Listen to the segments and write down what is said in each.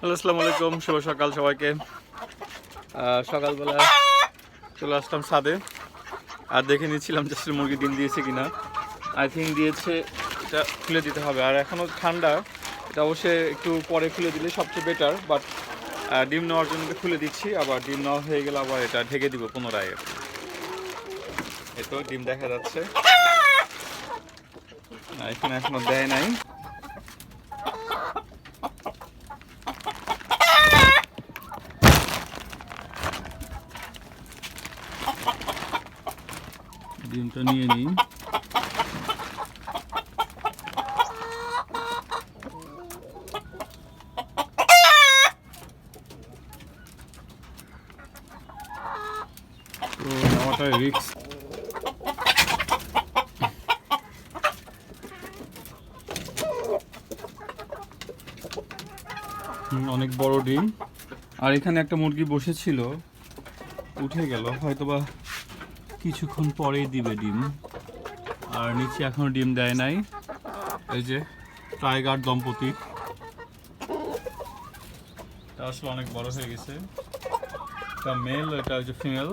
Hello, আসসালামু আলাইকুম, শুভ সকাল সবাইকে। সকালবেলা চলে আসলাম ছাদে। আর দেখে নিচ্ছিলাম যে আসলে মুরগি ডিম দিয়েছে কিনা। আই থিঙ্ক দিয়েছে, এটা খুলে দিতে হবে। আর এখনও ঠান্ডা, এটা অবশ্যই একটু পরে খুলে দিলে সবচেয়ে বেটার বাট ডিম নেওয়ার জন্য খুলে দিচ্ছি। আবার ডিম নেওয়া হয়ে গেলে আবার এটা ঢেকে দিব পুনরায়। এই তো ডিম দেখা যাচ্ছে। এখানে এখনও দেয় নাই। ডিমটা নিয়ে নিই। তো অনেক বড় ডিম। আর এখানে একটা মুরগি বসেছিল, উঠে গেল, হয়তোবা কিছুক্ষণ পরেই দিবে ডিম। আর নিচে এখনও ডিম দেয় নাই। এই যে, টাইগার দম্পতি। এটা আসলে অনেক বড় হয়ে গেছে। এটা মেল এটা হচ্ছে ফিমেল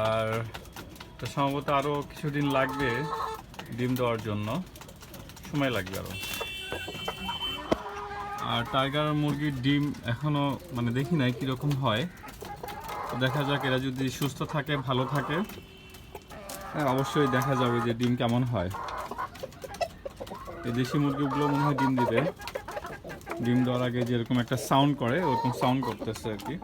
আর সম্ভবত আরও কিছুদিন লাগবে ডিম দেওয়ার জন্য। সময় লাগবে আরও আর টাইগার মুরগির ডিম এখনও মানে দেখি নাই কীরকম হয়। দেখা যাক, এরা যদি সুস্থ থাকে, ভালো থাকে হ্যাঁ, অবশ্যই দেখা যাবে যে ডিম কেমন হয়। এই দেশি মুরগিগুলো মনে হয় ডিম দিবে। ডিম দেওয়ার আগে যেরকম একটা সাউন্ড করে, ওরকম সাউন্ড করতেছে আর কি।